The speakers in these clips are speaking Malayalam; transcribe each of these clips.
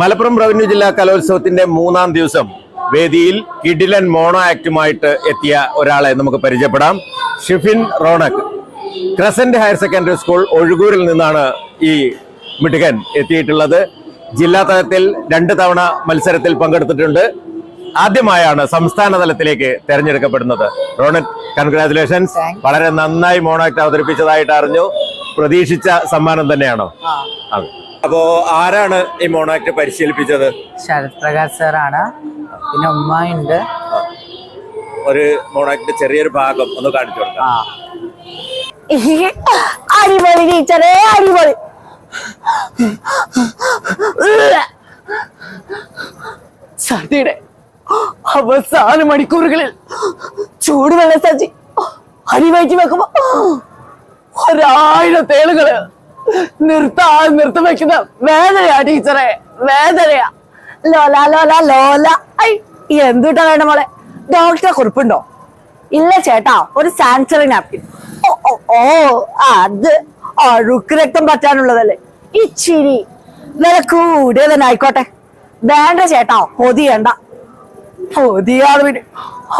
മലപ്പുറം റവന്യൂ ജില്ലാ കലോത്സവത്തിന്റെ മൂന്നാം ദിവസം വേദിയിൽ കിഡിലൻ മോണോ ആക്ടുമായിട്ട് എത്തിയ ഒരാളെ നമുക്ക് പരിചയപ്പെടാം. Shifin Ronak crescent higher secondary school ഒഴുകൂരിൽ നിന്നാണ് ഈ മിടുകൻ എത്തിയിട്ടുള്ളത്. ജില്ലാ തലത്തിൽ രണ്ട് തവണ മത്സരത്തിൽ പങ്കെടുത്തിട്ടുണ്ട്. ആദ്യമായാണ് സംസ്ഥാന തലത്തിലേക്ക് തെരഞ്ഞെടുക്കപ്പെടുന്നത്. റോണക് കൺഗ്രാറ്റുലേഷൻസ് വളരെ നന്നായി മോണോ ആക്ട് അവതരിപ്പിച്ചതായിട്ട് അറിഞ്ഞു. പ്രതീക്ഷിച്ച സമ്മാനം തന്നെയാണോ? അതെ. അപ്പോ ആരാണ് ഈ മോണാക്ട് ആക്ട് പരിശീലിപ്പിച്ചത്? ശരത് പ്രകാശ് സാറാണ്. പിന്നെ ഉമ്മയുണ്ട്. ഒരു മോണോ ആക്ടിന്റെ ചെറിയൊരു ഭാഗം ഒന്ന് കാണിച്ചു കൊടുക്കാം. അടിപൊളി ടീച്ചറേ അടിപൊളി. സതിയുടെ അവസാന മണിക്കൂറുകളിൽ ചൂടുവെള്ള സജി അടിവയറ്റി വെക്കുമ്പോ ഒരായിരം തേളുകൾ നിർത്താ നിർത്തം വെക്കുന്ന വേദനയാ ടീച്ചറെ വേദനയാ. ലോല ലോല ലോല. ഐ എന്തുട്ടാ വേണ്ട മോളെ? ഡോക്ടറെ കുറിപ്പുണ്ടോ? ഇല്ല ചേട്ടാ ഒരു സാൻസറി നാപ്കിൻ. ഓ ഓ അത് അഴുക്ക് രക്തം പറ്റാനുള്ളതല്ലേ. ഇച്ചിരി വില കൂടിയ തന്നെ ആയിക്കോട്ടെ വേണ്ട ചേട്ടാ പൊതിയണ്ട. പൊതിയാൾ പിന്നെ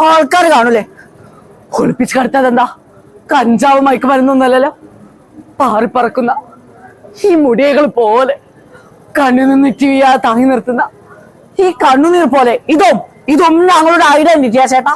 ആൾക്കാർ കാണൂലേ? ഒളിപ്പിച്ച് കടത്തതെന്താ? കഞ്ചാവ് മയക്ക് മരുന്നൊന്നല്ലല്ലോ പാറിപ്പറക്കുന്ന ഈ മുടികൾ പോലെ കണ്ണിൽ നിന്ന് ചെയ്യാ താങ്ങി നിർത്തുന്ന ഈ കണ്ണുനീർ പോലെ ഇതും ഇതും ഞങ്ങളുടെ ഐഡന്റിറ്റിയാ ചേട്ടാ.